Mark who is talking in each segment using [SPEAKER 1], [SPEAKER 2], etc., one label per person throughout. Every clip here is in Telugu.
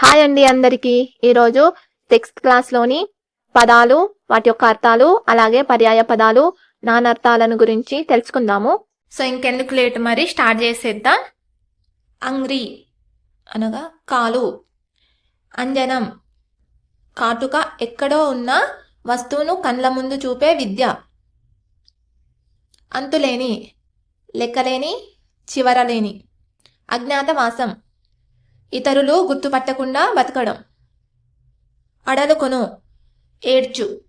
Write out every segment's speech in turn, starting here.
[SPEAKER 1] హాయ్ అండి అందరికీ. ఈరోజు సిక్స్త్ క్లాస్లోని పదాలు వాటి యొక్క అర్థాలు అలాగే పర్యాయ పదాలు నానర్థాలను గురించి తెలుసుకుందాము. సో ఇంకెందుకు లేట్ మరి? స్టార్ట్ చేసేద్దాం. అంగ్రి అనగా కాలు. అంజనం కాటుక ఎక్కడో ఉన్న వస్తువును కండ్ల ముందు చూపే విద్య. అంతులేని లెక్కలేని చివరలేని. అజ్ఞాతవాసం. ఇతరులు గుర్తుపట్టకుండా బతకడం. అడలుకొను. ఏడ్చు.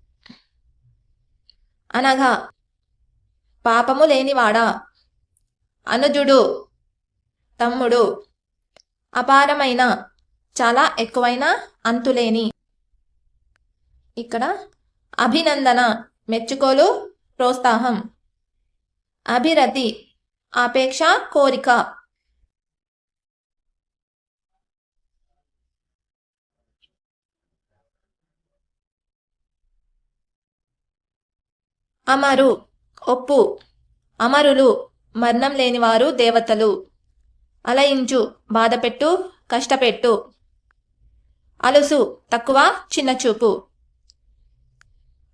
[SPEAKER 1] అనగా పాపము లేనివాడా? అనుజుడు. తమ్ముడు. అపారమైన. చాలా ఎక్కువైన అంతులేని. ఇక్కడ అభినందన. మెచ్చుకోలు. ప్రోత్సాహం. అభిరతి. ఆపేక్ష కోరిక. అమరు ఒప్పు. అమరులు మరణం లేనివారు దేవతలు. అలయించు బాధపెట్టు కష్టపెట్టు. అలుసు తక్కువ చిన్నచూపు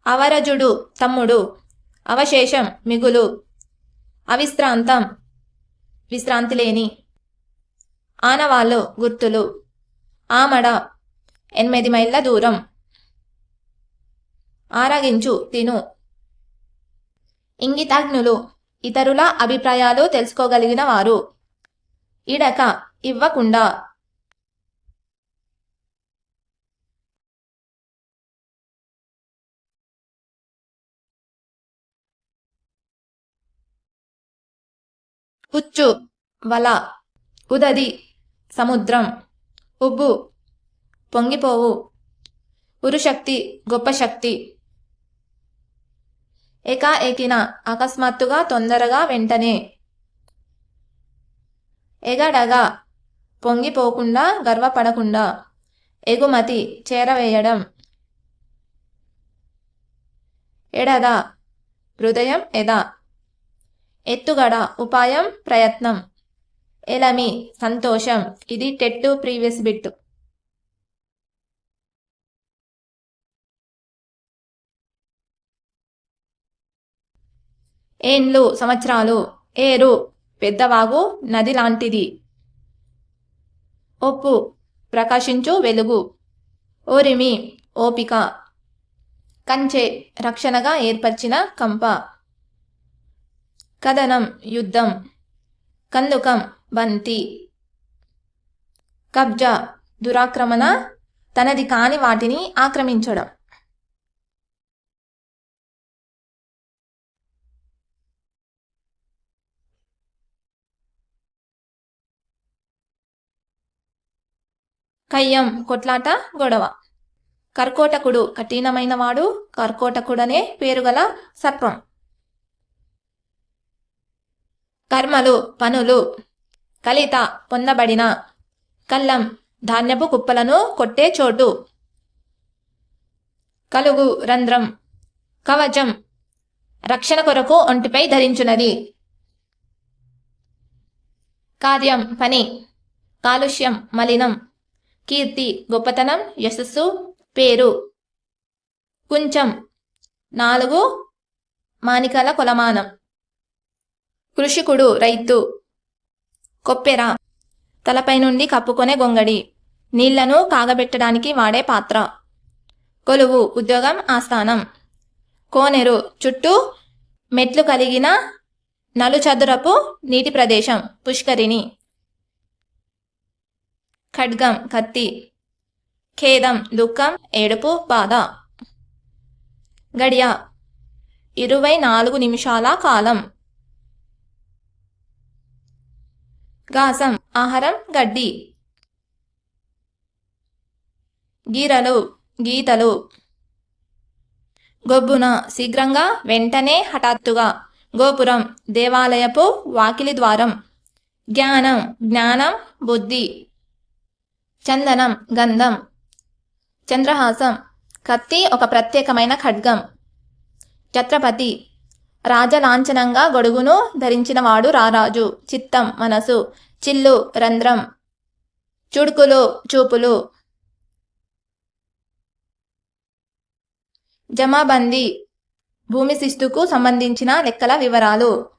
[SPEAKER 1] అవరజుడు తమ్ముడు. అవశేషం మిగులు. అవిశ్రాంతం విశ్రాంతి లేని. ఆనవాళ్ళు గుర్తులు. ఆమడ ఎనిమిది మైళ్ళ దూరం. ఆరగించు తిను. ఇంగితాజ్ఞులు ఇతరుల అభిప్రాయాలు తెలుసుకోగలిగిన వారు. ఇడక ఇవ్వకుండా. పుచ్చు వల ఉదది సముద్రం ఉబ్బు పొంగిపోవు ఉరుశక్తి గొప్ప శక్తి. ఏకాఏకిన అకస్మాత్తుగా తొందరగా వెంటనే. ఎగడగా. పొంగిపోకుండా గర్వపడకుండా. ఎగుమతి చేరవేయడం. ఎడద. హృదయం ఎద. ఎత్తుగడ. ఉపాయం ప్రయత్నం. ఎలమి. సంతోషం. ఇది టెట్టు ప్రీవియస్ బిట్. ఏండ్లు సంవత్సరాలు ఏరు పెద్దవాగు నది లాంటిది. ఒప్పు ప్రకాశించు వెలుగు. ఓరిమి ఓపిక. కంచె రక్షణగా ఏర్పరిచిన కంప. కథనం యుద్ధం. కందుకం బంతి. కబ్జా దురాక్రమణ. తనది కాని వాటిని ఆక్రమించడం. కయ్యం కొట్లాట గొడవ. కర్కోటకుడు కఠినమైనవాడు కర్కోటకుడనే పేరుగల సర్పం. కర్మలు పనులు. కలిత పొందబడిన కల్లం ధాన్యపు కుప్పలను కొట్టే చోటు. కలుగు రంధ్రం. కవచం. రక్షణ కొరకు ఒంటిపై ధరించున్నది కార్యం పని. కాలుష్యం మలినం. కీర్తి గొప్పతనం యశస్సు పేరు. కుంచం నాలుగు మానికల కొలమానం. కృషికుడు రైతు. కొప్పెర తలపై నుండి కప్పుకొనే గొంగడి. నీళ్ళను కాగబెట్టడానికి వాడే పాత్ర. కొలువు ఉద్యోగం ఆస్థానం. కోనెరు చుట్టూ మెట్లు కలిగిన నలుచదురపు నీటి ప్రదేశం. పుష్కరిణి. ఖడ్గం కత్తి ఖేదం దుఃఖం ఏడుపు బాధ. గడియ ఇరవై నాలుగు నిమిషాల కాలం. గాసం ఆహారం గడ్డి. గీరలు గీతలు. గొబ్బున శీఘ్రంగా వెంటనే హఠాత్తుగా. గోపురం దేవాలయపు వాకిలి ద్వారం. జ్ఞానం జ్ఞానం బుద్ధి. చందనం గంధం. చంద్రహాసం కత్తి ఒక ప్రత్యేకమైన ఖడ్గం. ఛత్రపతి రాజలాంఛనంగా గొడుగును ధరించినవాడు రారాజు. చిత్తం మనసు. చిల్లు రంధ్రం. చుడుకులు చూపులు. జమాబందీ భూమి శిస్తుకు సంబంధించిన లెక్కల వివరాలు.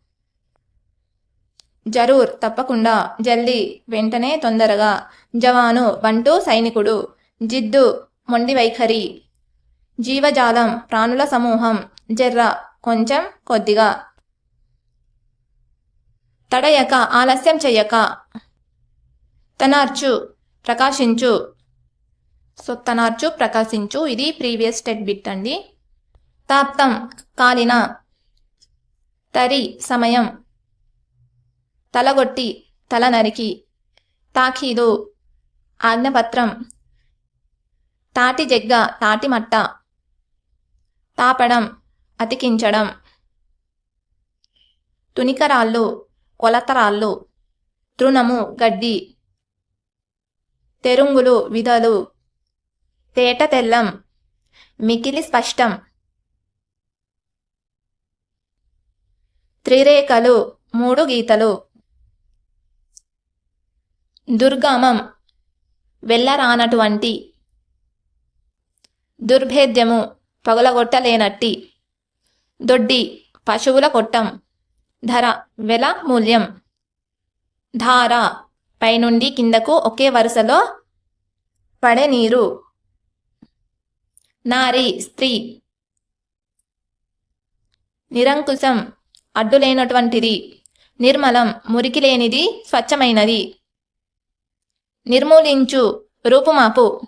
[SPEAKER 1] జరూర్ తప్పకుండా. జల్దీ వెంటనే తొందరగా. జవాను బంటు సైనికుడు జిద్దు మొండి వైఖరి జీవజాలం ప్రాణుల సమూహం జర్ర కొంచెం కొద్దిగా. తడయక ఆలస్యం చెయ్యక. తనార్చు ప్రకాశించు. సో తనార్చు ప్రకాశించు ఇది ప్రీవియస్ స్టెట్ బిట్ అండి. తాప్తం కాలిన. తరి సమయం. తలగొట్టి తల నరికి తాఖీదు ఆజ్ఞపత్రం. తాటి జగ్గ తాటి మట్ట తాపడం అతికించడం. తునికరాళ్ళు కొలతరాళ్ళు తృణము గడ్డి. తెరుంగులు విధలు తేట తెల్లం మికిలి స్పష్టం. త్రిరేఖలు మూడు గీతలు. దుర్గామం వెళ్ళరానటువంటి దుర్భేద్యము పగులగొట్టలేనట్టి దొడ్డి పశువుల కొట్టం ధర వెల మూల్యం ధార పైనుండి కిందకు ఒకే వరుసలో పడే నీరు నారి స్త్రీ నిరంకుశం అడ్డులేనటువంటిది నిర్మలం మురికి లేనిది స్వచ్ఛమైనది నిర్మూలించు రూపుమాపు.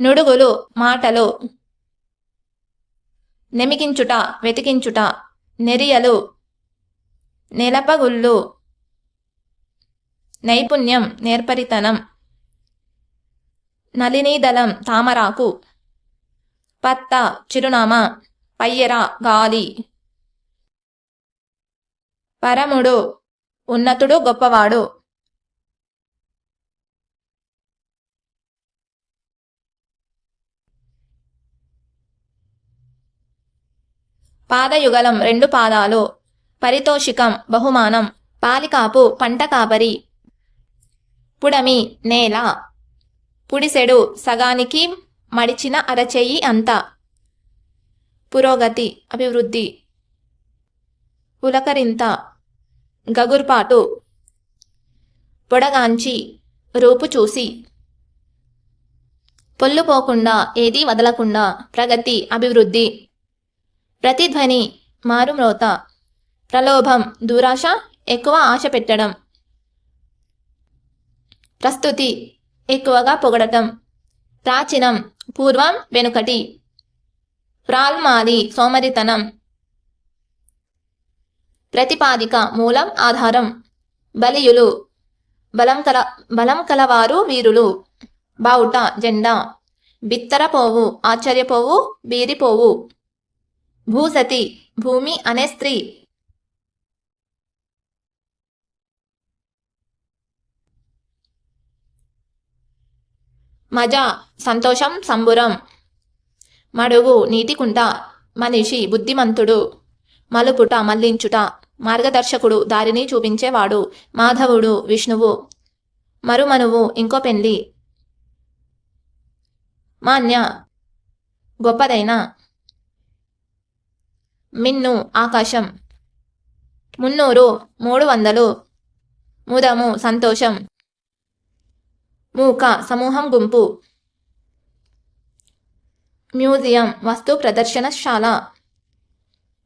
[SPEAKER 1] నుడుగులు మాటలు. నెమికించుట వెతికించుట. నెరియలు. నెలపగుళ్ళు. నైపుణ్యం నేర్పరితనం. నలినీదళం తామరాకు. పత్త చిరునామా. పయ్యర గాలి. పరముడు ఉన్నతుడు గొప్పవాడు. పాదయుగలం రెండు పాదాలు. పరితోషికం బహుమానం. పాలికాపు పంట కాపరి. పుడమి నేల. పుడిసెడు సగానికి మడిచిన అరచెయ్యి అంత. పురోగతి అభివృద్ధి. పులకరింత గగుర్పాటు. పొడగాంచి రూపు చూసి. పొల్లుపోకుండా ఏదీ వదలకుండా ప్రగతి అభివృద్ధి. ప్రతిధ్వని మారుమ్రోత ప్రలోభం దురాశ ఎక్కువ ఆశ పెట్టడం. ప్రస్తుతి ఎక్కువగా పొగడటం. ప్రాచీనం పూర్వం వెనుకటి. ప్రాల్మాది సోమరితనం. ప్రతిపాదిక మూలం ఆధారం. బలియులు బలం కల బలం కలవారు వీరులు. బావుట జెండా. బిత్తరపోవు ఆశ్చర్యపోవు బీరిపోవు. భూసతి భూమి అనే స్త్రీ. మజ సంతోషం సంబురం. మడుగు నీటికుంట మనిషి బుద్ధిమంతుడు. మలుపుట మల్లించుట మార్గదర్శకుడు దారిని చూపించేవాడు మాధవుడు విష్ణువు. మరుమనువు ఇంకో పెళ్ళి మాన్య గొప్పదైన. మిన్ను ఆకాశం. మున్నూరు మూడు వందలు ముదము సంతోషం. మూక సమూహం గుంపు. మ్యూజియం వస్తు ప్రదర్శనశాల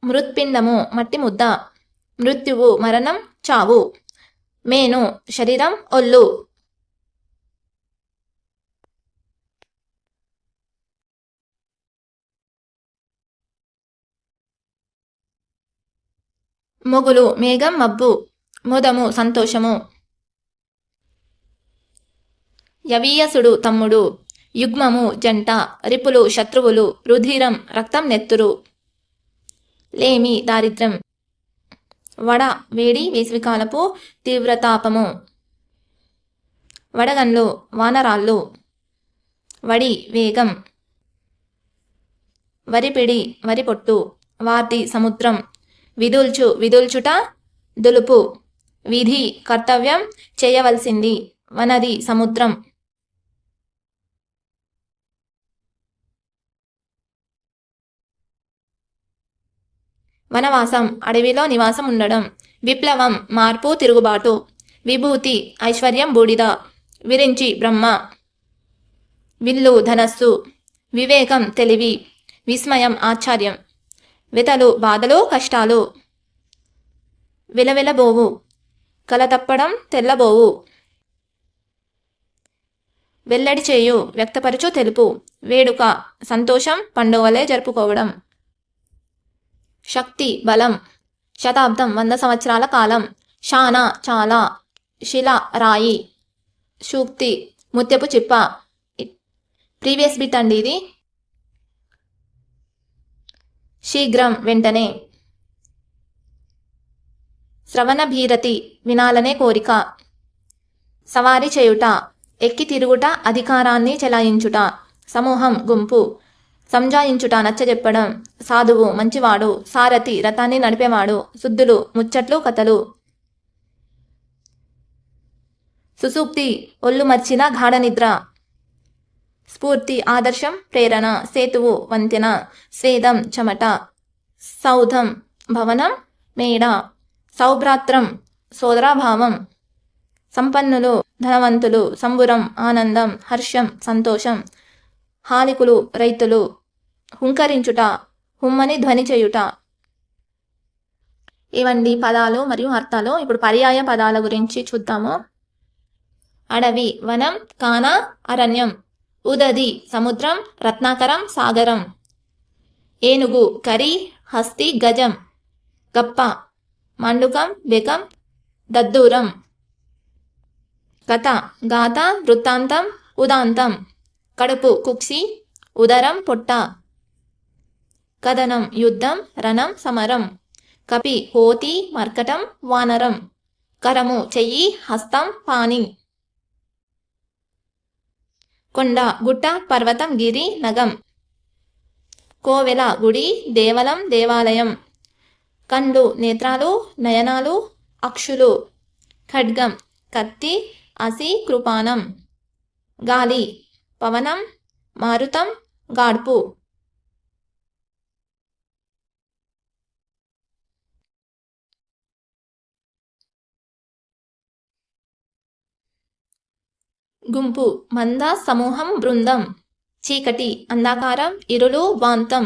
[SPEAKER 1] మృత్పిండము మట్టి ముద్ద. మృత్యువు మరణం చావు. మేను శరీరం ఒళ్ళు. మొగులు మేఘం మబ్బు ముదము సంతోషము. యవీయసుడు తమ్ముడు యుగ్మము జంట రిపులు శత్రువులు రుధిరం రక్తం నెత్తురు. లేమి దారిద్ర్యం. వడ వేడి వేసవికాలపు తీవ్రతాపము. వడగన్లు వానరాళ్ళు. వడి వేగం. వరిపిడి వరి పొట్టు వార్తి సముద్రం. విదుల్చు విదుల్చుట దులుపు. విధి కర్తవ్యం చేయవలసింది. వనది సముద్రం. వనవాసం అడవిలో నివాసం ఉండడం. విప్లవం మార్పు తిరుగుబాటు. విభూతి ఐశ్వర్యం బూడిద. విరించి బ్రహ్మ. విల్లు ధనస్సు. వివేకం తెలివి. విస్మయం ఆశ్చర్యం. వితలు బాధలు కష్టాలు విలవిలబోవు. కలతప్పడం తెల్లబోవు. వెల్లడి చేయు వ్యక్తపరచు తెలుపు. వేడుక సంతోషం పండుగలే జరుపుకోవడం. శక్తి బలం. శతాబ్దం వంద సంవత్సరాల కాలం. శాన చాలా. శిల రాయి. సూక్తి ముత్యపు చిప్ప. ప్రీవియస్ బిట్ అండి ఇది. శీఘ్రం వెంటనే. శ్రవణ భీరతి వినాలనే కోరిక. సవారీ చేయుట ఎక్కి తిరుగుట అధికారాన్ని చెలాయించుట సమూహం గుంపు సంజాయించుట నచ్చజెప్పడం సాధువు మంచివాడు సారథి రథాన్ని నడిపేవాడు శుద్ధులు ముచ్చట్లు కథలు. సుసూప్తి ఒళ్ళు మర్చిన గాఢనిద్ర. స్ఫూర్తి ఆదర్శం ప్రేరణ సేతువు వంతెన స్వేదం చెమట సౌధం భవనం మేడ సౌభ్రాత్రం సోదరాభావం సంపన్నులు ధనవంతులు సంబురం ఆనందం హర్షం సంతోషం హాలికులు రైతులు హుంకరించుట హుమ్మని ధ్వని చేయుట. ఇవండి పదాలు మరియు అర్థాలు? ఇప్పుడు పర్యాయ పదాల గురించి చూద్దాము. అడవి వనం కాన అరణ్యం. ఉదది సముద్రం రత్నాకరం సాగరం. ఏనుగు కరి హస్తి గజం. గప్ప మండుకం బెకం దద్దూరం. కథ గాథ వృత్తాంతం ఉదాంతం. కడుపు కుక్సి ఉదరం పొట్ట. కథనం యుద్ధం రణం సమరం. కపి హోతి మర్కటం వానరం. కరము చెయ్యి హస్తం పాని కొండ గుట్ట పర్వతం గిరి నగం. కోవెల గుడి దేవలం దేవాలయం. కండ్లు నేత్రాలు నయనాలు అక్షులు. ఖడ్గం కత్తి అసి కృపానం గాలి పవనం మారుతం గాడ్పు. గుంపు మంద సమూహం బృందం చీకటి అంధాకారం ఇరులు వాంతం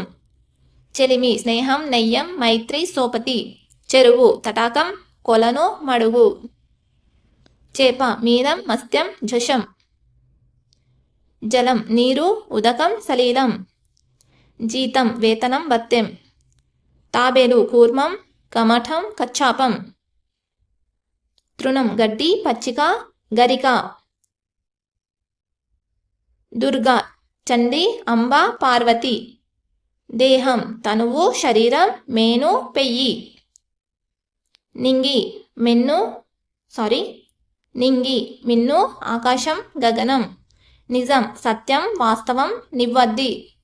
[SPEAKER 1] చెలిమి స్నేహం నెయ్యం మైత్రి సోపతి చెరువు తటాకం కొలను మడుగు చేప మీనం మస్త్యం జషం జలం నీరు ఉదకం సలీలం జీతం వేతనం బత్తెం తాబేలు కూర్మం కమఠం కచ్చాపం తృణం గడ్డి పచ్చిక గరిక దుర్గా చండి అంబ పార్వతి. దేహం తనువు శరీరం మేను పెయ్యి. నింగి మెన్ను సారీ నింగి మిన్ను ఆకాశం గగనం. నిజం సత్యం వాస్తవం నివ్వద్ది.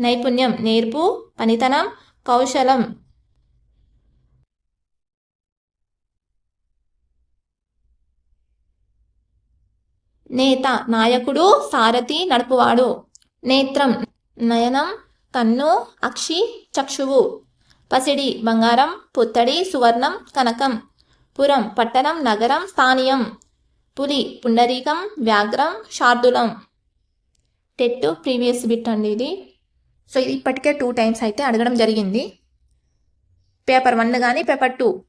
[SPEAKER 1] నైపుణ్యం నేర్పు పనితనం కౌశలం. నేత నాయకుడు సారథి నడుపువాడు. నేత్రం నయనం కన్ను అక్షి చక్షువు. పసిడి బంగారం పుత్తడి సువర్ణం కనకం. పురం పట్టణం నగరం స్థానీయం. పులి పుండరీకం వ్యాఘ్రం శార్దులం. టెట్ ప్రీవియస్ బిట్ అండి ఇది. సో ఇది ఇప్పటికే టూ టైమ్స్ అయితే అడగడం జరిగింది. పేపర్ వన్ కానీ పేపర్ టూ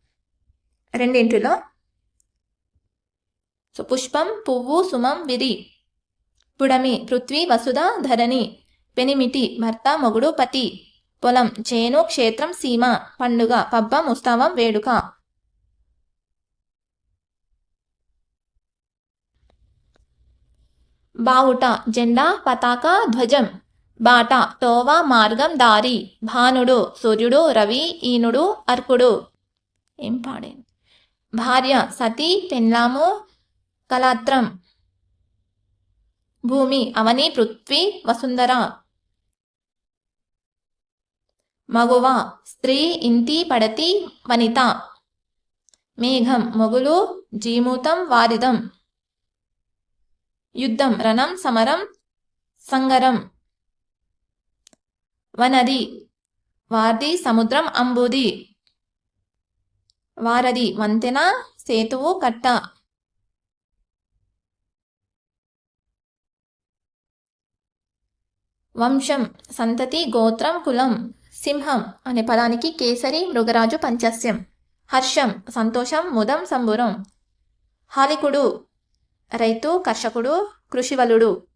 [SPEAKER 1] రెండింటిలో సో పుష్పం పువ్వు సుమం విరి. పుడమి పృథ్వీ వసుధ ధరణి. పెనిమిటి భర్త మొగుడు పతి. పొలం చేను క్షేత్రం సీమ. పండుగ పబ్బం ఉత్సవం వేడుక. బావుట జెండా పతాక ధ్వజం. బాట తోవ మార్గం దారి. భానుడు సూర్యుడు రవి ఈనుడు అర్కుడు. ఏం పాడే భార్య సతీ పెన్లాము కలాత్రం భూమి అవని పృథ్వీ వసుంధర. మగువ స్త్రీ ఇంటి పడతి వనిత. మేఘం మొగులు జీమూతం వారిదం. యుద్ధం రణం సమరం సంగరం. వనది వార్ది సముద్రం అంబుది. వారది వంతెన సేతువు కట్ట. వంశం సంతతి గోత్రం కులం సింహం అనే పదానికి కేసరి మృగరాజు పంచస్యం. హర్షం సంతోషం ముదం సంబురం. హాలికుడు రైతు కర్షకుడు కృషివలుడు.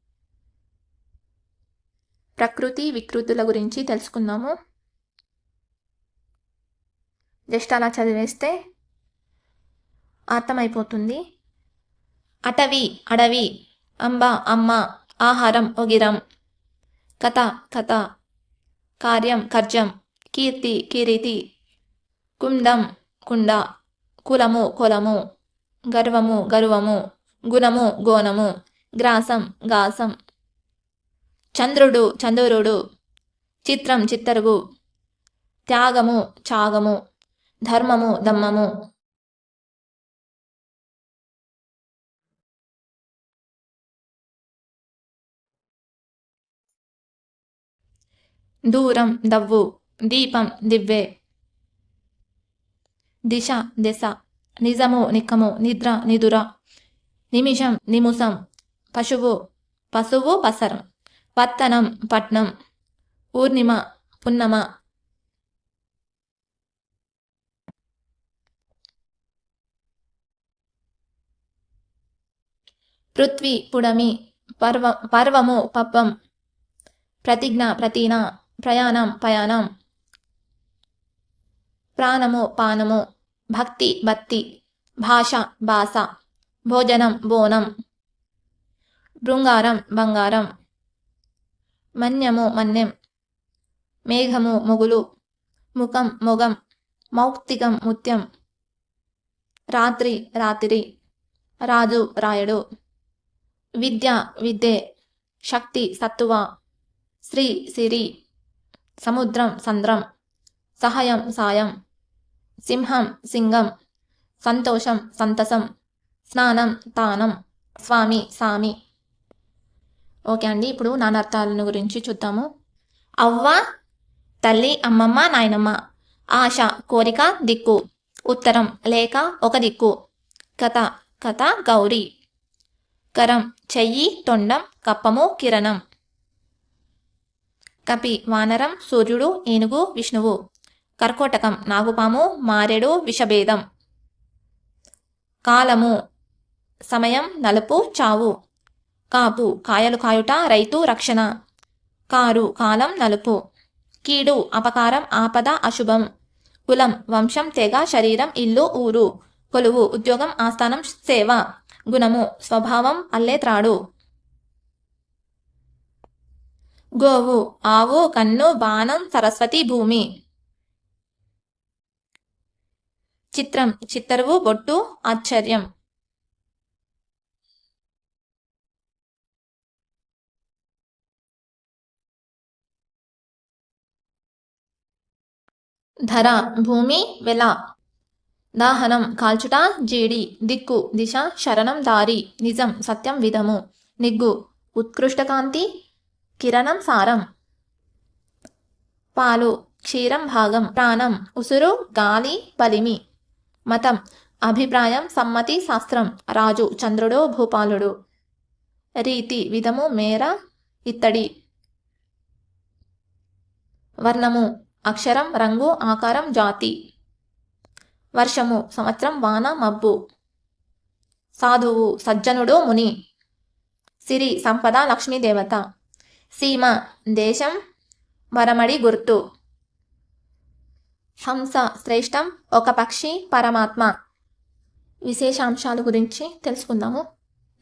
[SPEAKER 1] ప్రకృతి వికృతుల గురించి తెలుసుకుందాము. జస్ట్ అలా చదివేస్తే అర్థమైపోతుంది. అటవి అడవి అంబ అమ్మ ఆహారం ఒగిరం. కథ కథ. కార్యం కర్జం కీర్తి కీరితి. కుండం కుండ. కులము కులము. గర్వము గర్వము. గుణము గోనము గ్రాసం గాసం చంద్రుడు చంద్రుడు. చిత్రం చిత్తరుగు. త్యాగము చాగము ధర్మము దమ్మము దూరం దవ్వు దీపం దివ్వే. దిశ దిశ నిజము నిక్కము నిద్ర నిదుర నిమిషం నిముసం పశువు పశువు పసరం పత్తనం పట్నం పూర్ణిమ పున్నమ. పృథ్వీ పుడమి పర్వ పర్వము పప్పం ప్రతిజ్ఞ ప్రతీనా. ప్రయాణం పయాణం ప్రాణము పానము. భక్తి భక్తి. భాష భాష. భోజనం బోనం. బృంగారం బంగారం. మన్యము మన్యం. మేఘము మొగులు. ముఖం మొగం. మౌక్తికం ముత్యం. రాత్రి రాత్రి. రాజు రాయుడు. విద్య విద్యే. శక్తి సత్తువ. శ్రీ సిరి. సముద్రం సంద్రం సహాయం సాయం సింహం సింగం సంతోషం సంతసం స్నానం తానం స్వామి సామి. ఓకే అండి ఇప్పుడు నానార్థాలను గురించి చూద్దాము. అవ్వ తల్లి అమ్మమ్మ నాయనమ్మ. ఆశ కోరిక దిక్కు. ఉత్తరం లేక ఒక దిక్కు. కథ కథ గౌరీ. కరం చెయ్యి తొండం కప్పము కిరణం. కపి వానరం సూర్యుడు ఏనుగు విష్ణువు. కర్కోటకం నాగుపాము మారెడు విషభేదం. కాలము సమయం నలుపు చావు. కాపు కాయలు కాయుట రైతు రక్షణ. కారు కాలం నలుపు. కీడు అపకారం ఆపద అశుభం. కులం వంశం తెగ శరీరం ఇల్లు ఊరు. కొలువు ఉద్యోగం ఆస్థానం సేవ. గుణము స్వభావం అల్లే త్రాడు. గోవు ఆవు కన్ను బాణం సరస్వతి భూమి. చిత్రం చిత్తరువు బొట్టు ఆశ్చర్యం. ధర భూమి వెల. దాహనం కాల్చుట జీడి దిక్కు దిశ శరణం దారి నిజం సత్యం విధము. నిగ్గు ఉత్కృష్టకాంతి కిరణం సారం. పాలు క్షీరం భాగం ప్రాణం ఉసురు గాలి బలిమి. మతం అభిప్రాయం సమ్మతి శాస్త్రం. రాజు చంద్రుడు భూపాలుడు. రీతి విధము మేర ఇత్తడి. వర్ణము అక్షరం రంగు ఆకారం జాతి. వర్షము సంవత్సరం వాన మబ్బు. సాధువు సజ్జనుడు ముని. సిరి సంపద లక్ష్మీదేవత సీమ దేశం వరమడి గుర్తు. హంస శ్రేష్టం ఒక పక్షి పరమాత్మ. విశేషాంశాల గురించి తెలుసుకుందాము.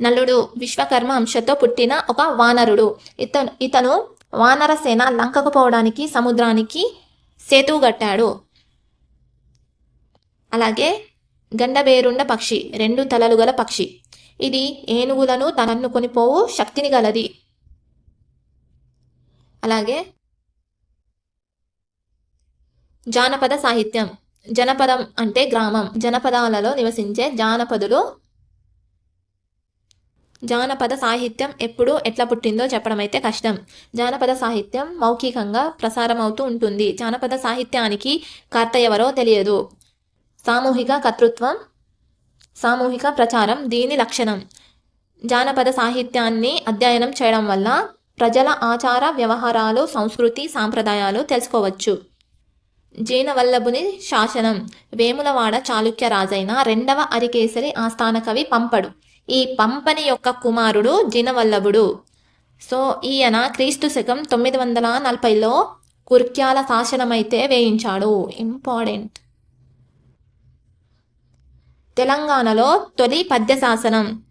[SPEAKER 1] నలుడు విశ్వకర్మ అంశతో పుట్టిన ఒక వానరుడు. ఇతను ఇతను వానరసేన లంకకు పోవడానికి సముద్రానికి సేతువు కట్టాడు. అలాగే గండబేరుండ పక్షి రెండు తలలు గల పక్షి. ఇది ఏనుగులను తనన్నుకొని పోవు శక్తిని గలది. అలాగే జానపద సాహిత్యం. జనపదం అంటే గ్రామం. జనపదాలలో నివసించే జానపదులు జానపద సాహిత్యం ఎప్పుడు ఎట్లా పుట్టిందో చెప్పడం అయితే కష్టం. జానపద సాహిత్యం మౌఖికంగా ప్రసారం అవుతూ ఉంటుంది. జానపద సాహిత్యానికి కర్త ఎవరో తెలియదు. సామూహిక కర్తృత్వం సామూహిక ప్రచారం దీని లక్షణం. జానపద సాహిత్యాన్ని అధ్యయనం చేయడం వల్ల ప్రజల ఆచార వ్యవహారాలు సంస్కృతి సాంప్రదాయాలు తెలుసుకోవచ్చు. జీనవల్లభుని శాసనం. వేములవాడ చాళుక్య రాజైన రెండవ అరికేసరి ఆస్థాన కవి పంపడు. ఈ పంపని యొక్క కుమారుడు జీనవల్లభుడు. సో ఈయన క్రీస్తు శకం తొమ్మిది వందల నలభైలో కుర్క్యాల శాసనమైతే వేయించాడు. ఇంపార్టెంట్. తెలంగాణలో తొలి పద్య శాసనం.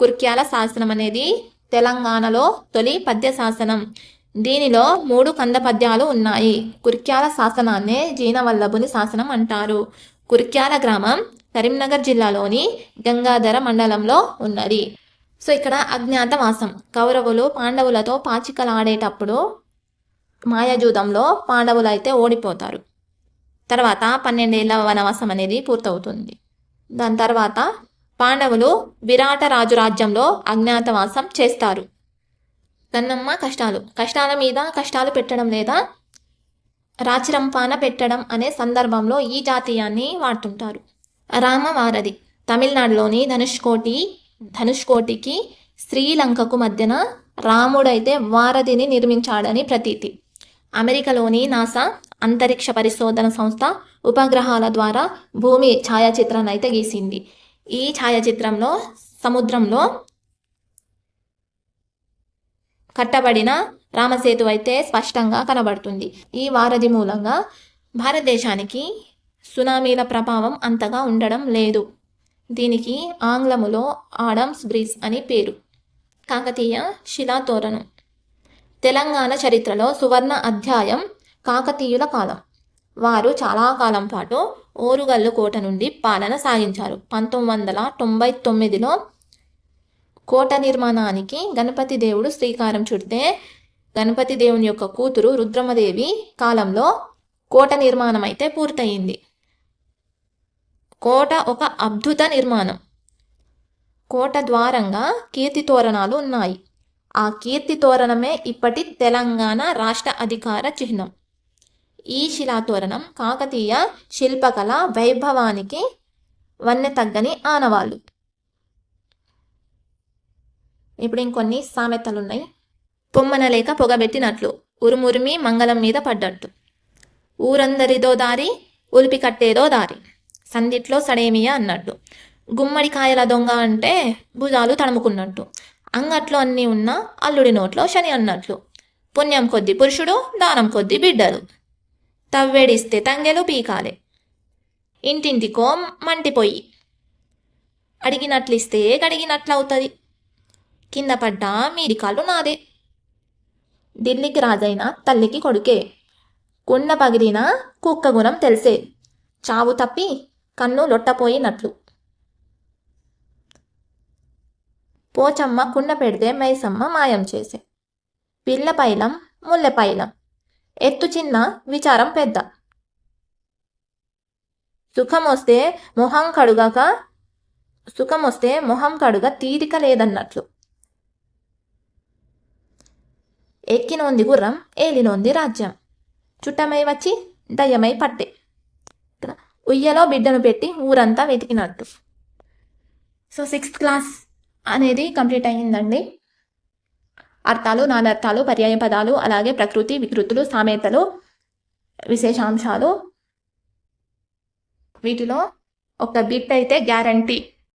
[SPEAKER 1] కుర్క్యాల శాసనం అనేది తెలంగాణలో తొలి పద్య శాసనం. దీనిలో మూడు కంద పద్యాలు ఉన్నాయి. కుర్క్యాల శాసనాన్నే జీనవల్లభుని శాసనం అంటారు. కుర్క్యాల గ్రామం కరీంనగర్ జిల్లాలోని గంగాధర మండలంలో ఉన్నది. సో ఇక్కడ అజ్ఞాతవాసం. కౌరవులు పాండవులతో పాచికలాడేటప్పుడు మాయాజూదంలో పాండవులు అయితే ఓడిపోతారు. తర్వాత పన్నెండేళ్ళ వనవాసం అనేది పూర్తవుతుంది. దాని తర్వాత పాండవులు విరాట రాజు రాజ్యంలో అజ్ఞాతవాసం చేస్తారు. కన్నమ్మ కష్టాలు. కష్టాల మీద కష్టాలు పెట్టడం లేదా రాచిరంపాన పెట్టడం అనే సందర్భంలో ఈ జాతీయాన్ని వాడుతుంటారు. రామవారధి తమిళనాడులోని ధనుష్కోటి ధనుష్కోటికి శ్రీలంకకు మధ్యన రాముడైతే వారధిని నిర్మించాడని ప్రతీతి. అమెరికాలోని నాసా అంతరిక్ష పరిశోధన సంస్థ ఉపగ్రహాల ద్వారా భూమి ఛాయాచిత్రాన్ని అయితే గీసింది. ఈ ఛాయాచిత్రంలో సముద్రంలో కట్టబడిన రామసేతు అయితే స్పష్టంగా కనబడుతుంది. ఈ వారధి మూలంగా భారతదేశానికి సునామీల ప్రభావం అంతగా ఉండడం లేదు. దీనికి ఆంగ్లములో ఆడమ్స్ బ్రిడ్జ్ అని పేరు. కాకతీయ శిలాతోరణం తెలంగాణ చరిత్రలో సువర్ణ అధ్యాయం కాకతీయుల కాలం. వారు చాలా కాలం పాటు ఓరుగల్లు కోట నుండి పాలన సాగించారు. పంతొమ్మిది వందల తొంభై తొమ్మిదిలో కోట నిర్మాణానికి గణపతి దేవుడు శ్రీకారం చుడితే గణపతి దేవుని యొక్క కూతురు రుద్రమదేవి కాలంలో కోట నిర్మాణం అయితే పూర్తయింది. కోట ఒక అద్భుత నిర్మాణం. కోట ద్వారంగా కీర్తి తోరణాలు ఉన్నాయి. ఆ కీర్తి తోరణమే ఇప్పటి తెలంగాణ రాష్ట్ర అధికార చిహ్నం. ఈ శిలాతోరణం కాకతీయ శిల్పకళ వైభవానికి వన్నె తగ్గని ఆనవాళ్ళు. ఇప్పుడు ఇంకొన్ని సామెతలు ఉన్నాయి పొమ్మన లేక పొగబెట్టినట్లు ఉరుమురిమి మంగళం మీద పడ్డట్టు. ఊరందరిదో దారి ఉలిపి కట్టేదో దారి. సందిట్లో సడేమియా అన్నట్టు. గుమ్మడికాయల దొంగ అంటే భుజాలు తడుముకున్నట్టు. అంగట్లో అన్నీ ఉన్న అల్లుడి నోట్లో శని అన్నట్లు. పుణ్యం కొద్ది పురుషుడు దానం కొద్ది బిడ్డలు. తవ్వెడిస్తే తంగెలు పీకాలే. ఇంటింటికో మంటిపోయి అడిగినట్లిస్తే గడిగినట్లవుతుంది. కింద పడ్డా మీరికాలు నాదే. ఢిల్లీకి రాజైన తల్లికి కొడుకే. కుండ పగిలిన కుక్క గుణం తెలిసే. చావు తప్పి కన్ను లొట్టపోయినట్లు. పోచమ్మ కుండ పెడితే మైసమ్మ మాయం చేసే. పిల్ల పైలం ముల్లె పైలం. ఎత్తు చిన్న విచారం పెద్ద. సుఖం వస్తే మొహం కడుగాక సుఖం వస్తే మొహం కడుగ తీరిక లేదన్నట్లు. ఎక్కినోంది గుర్రం ఏలినోంది రాజ్యం. చుట్టమై వచ్చి దయ్యమై పట్టే. ఉయ్యలో బిడ్డను పెట్టి ఊరంతా వెతికినట్టు. సో సిక్స్త్ క్లాస్ అనేది కంప్లీట్ అయ్యిందండి. అర్థాలు నానర్థాలు పర్యాయ పదాలు అలాగే ప్రకృతి వికృతులు సామెతలు విశేషాంశాలు. వీటిలో ఒక బిట్ అయితే గ్యారంటీ.